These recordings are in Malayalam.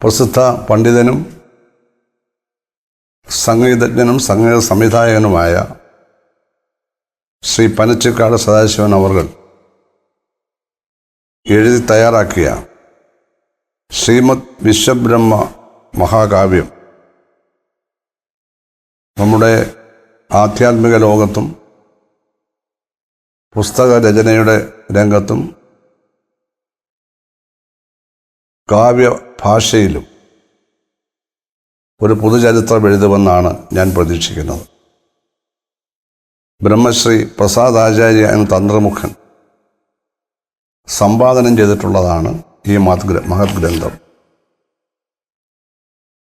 പ്രസിദ്ധ പണ്ഡിതനും സംഗീതജ്ഞനും സംഗീത സംവിധായകനുമായ ശ്രീ പനച്ചിക്കാട് സദാശിവൻ അവർ എഴുതി തയ്യാറാക്കിയ ശ്രീമദ് വിശ്വബ്രഹ്മ മഹാകാവ്യം നമ്മുടെ ആധ്യാത്മിക ലോകത്തും പുസ്തക രചനയുടെ രംഗത്തും കാവ്യഭാഷയിലും ഒരു പുതുചരിത്രം എഴുതുമെന്നാണ് ഞാൻ പ്രതീക്ഷിക്കുന്നത്. ബ്രഹ്മശ്രീ പ്രസാദ് ആചാര്യ എന്ന തന്ത്രമുഖൻ സമ്പാദനം ചെയ്തിട്ടുള്ളതാണ് ഈ മഹത് മഹത് ഗ്രന്ഥം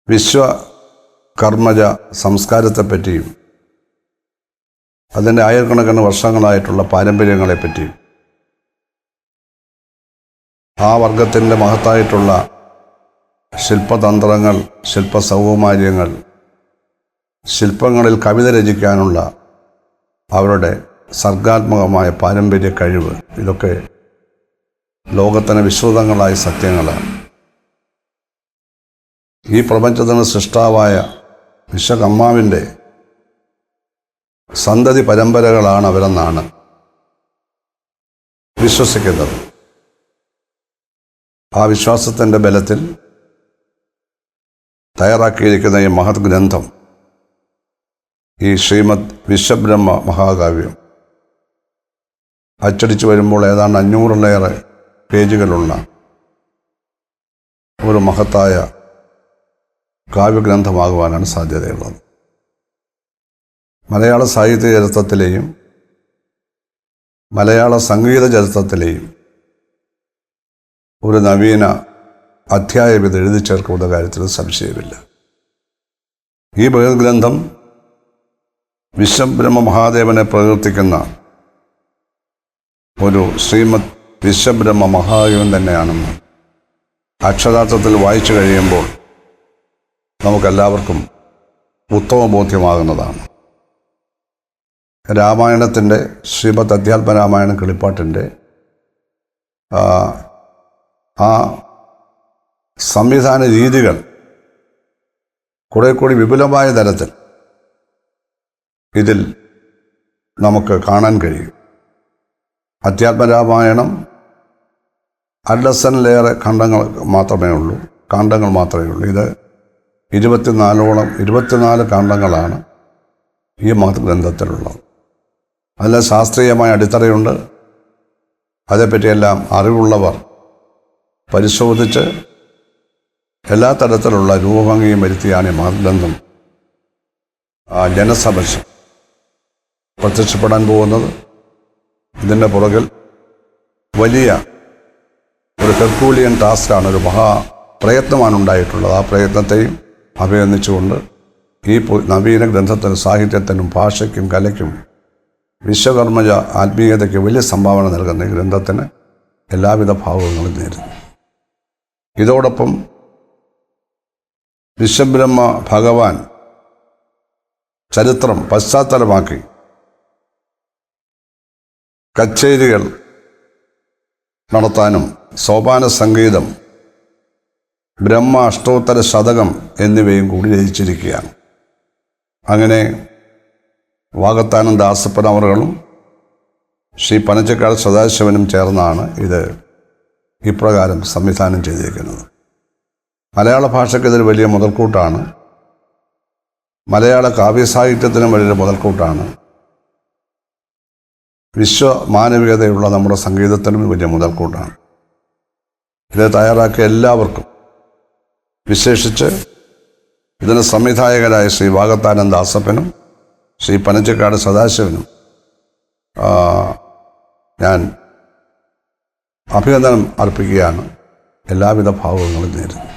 വിശ്വകർമ്മജ സംസ്കാരത്തെപ്പറ്റിയും അതിന്റെ ആയിരക്കണക്കിന് വർഷങ്ങളായിട്ടുള്ള പാരമ്പര്യങ്ങളെപ്പറ്റിയും ആ വർഗത്തിന്റെ മഹത്തായിട്ടുള്ള ശില്പതന്ത്രങ്ങൾ ശില്പസൗകുമാര്യങ്ങൾ ശില്പങ്ങളിൽ കവിത രചിക്കാനുള്ള അവരുടെ സർഗാത്മകമായ പാരമ്പര്യ കഴിവ് ഇതൊക്കെ ലോകത്തിന് വിശ്രുതങ്ങളായ സത്യങ്ങളാണ്. ഈ പ്രപഞ്ചത്തിന് സൃഷ്ടാവായ വിശ്വകമ്മാവിന്റെ സന്തതി പരമ്പരകളാണ് അവരെന്നാണ് വിശ്വസിക്കുന്നത്. ആ വിശ്വാസത്തിന്റെ ബലത്തിൽ തയ്യാറാക്കിയിരിക്കുന്ന ഈ മഹത് ഗ്രന്ഥം ഈ ശ്രീമദ് വിശ്വബ്രഹ്മ മഹാകാവ്യം. അച്ചടിച്ചു വരുമ്പോൾ ഏതാണ്ട് അഞ്ഞൂറിലേറെ പേജുകളുള്ള ഒരു മഹത്തായ കാവ്യഗ്രന്ഥമാകുവാനാണ് സാധ്യതയുള്ളത്. മലയാള സാഹിത്യ ചരിത്രത്തിലെയും മലയാള സംഗീത ചരിത്രത്തിലെയും ഒരു നവീന അധ്യായം ഇത് എഴുതി ചേർക്കുന്ന കാര്യത്തിൽ സംശയമില്ല. ഈ ഗ്രന്ഥം വിശ്വബ്രഹ്മ മഹാദേവനെ പ്രകീർത്തിക്കുന്ന ഒരു ശ്രീമത് വിശ്വബ്രഹ്മ മഹാദേവൻ തന്നെയാണെന്ന് അക്ഷരാർത്ഥത്തിൽ വായിച്ചു കഴിയുമ്പോൾ നമുക്കെല്ലാവർക്കും ഉത്തമ ബോധ്യമാകുന്നതാണ് രാമായണത്തിന്റെ ശ്രീമത് അധ്യാത്മ രാമായണ കിളിപ്പാട്ടിന്റെ ആ സംവിധാന രീതികൾ കുറെ കൂടി വിപുലമായ തരത്തിൽ ഇതിൽ നമുക്ക് കാണാൻ കഴിയും. അധ്യാത്മരാമായണം അഡ്ലസനിലേറെ ഖണ്ഡങ്ങൾ മാത്രമേ ഉള്ളൂ കാണ്ഡങ്ങൾ മാത്രമേ ഉള്ളൂ. ഇത് ഇരുപത്തിനാലോളം ഇരുപത്തിനാല് കാണ്ഡങ്ങളാണ് ഈ മതഗ്രന്ഥത്തിലുള്ളത്. ഗ്രന്ഥത്തിലുള്ളത് അതിൽ ശാസ്ത്രീയമായ അടിത്തറയുണ്ട്. അതേപ്പറ്റിയെല്ലാം അറിവുള്ളവർ പരിശോധിച്ച് എല്ലാ തരത്തിലുള്ള രൂപഭംഗിയും വരുത്തിയാണ് ആ ജനസമക്ഷം പ്രത്യക്ഷപ്പെടാൻ പോകുന്നത്. ഇതിന്റെ പുറകിൽ വലിയ ഒരു ഹെർക്കൂലിയൻ ടാസ്ക്കാണ് ഒരു മഹാ പ്രയത്നമാണ് ഉണ്ടായിട്ടുള്ളത്. ആ പ്രയത്നത്തെയും അഭിനന്ദിച്ചുകൊണ്ട് ഈ നവീന ഗ്രന്ഥത്തിന് സാഹിത്യത്തിനും ഭാഷയ്ക്കും കലയ്ക്കും വിശ്വകർമ്മജ ആത്മീയതയ്ക്ക് വലിയ സംഭാവന നൽകുന്ന ഈ ഗ്രന്ഥത്തിന് എല്ലാവിധ ഭാവങ്ങളും നേരുന്നു. ഇതോടൊപ്പം വിശ്വബ്രഹ്മ ഭഗവാൻ ചരിത്രം പശ്ചാത്തലമാക്കി. കച്ചേരികൾ നടത്താനും സോപാന സംഗീതം ബ്രഹ്മ അഷ്ടോത്തര ശതകം എന്നിവയും കൂടി രചിച്ചിരിക്കുകയാണ്. അങ്ങനെ വാഗത്താനം ദാസപ്പനവറുകളും ശ്രീ പനച്ചക്കാട് സദാശിവനും ചേർന്നാണ് ഇത് ഇപ്രകാരം സംവിധാനം ചെയ്തിരിക്കുന്നത്. മലയാള ഭാഷയ്ക്ക് ഇതൊരു വലിയ മുതൽക്കൂട്ടാണ്. മലയാള കാവ്യസാഹിത്യത്തിനും വലിയൊരു മുതൽക്കൂട്ടാണ്. വിശ്വ മാനവികതയുള്ള നമ്മുടെ സംഗീതത്തിനും വലിയ മുതൽക്കൂട്ടാണ്. ഇത് തയ്യാറാക്കിയ എല്ലാവർക്കും വിശേഷിച്ച് ഇതിന് സംവിധായകരായ ശ്രീ വാഗത്താനന്ദ ദാസപ്പനും ശ്രീ പനച്ചക്കാട് സദാശിവനും ഞാൻ അഭിനന്ദനം അർപ്പിക്കുകയാണ്. എല്ലാവിധ ഭാവങ്ങളും നേരുന്നു.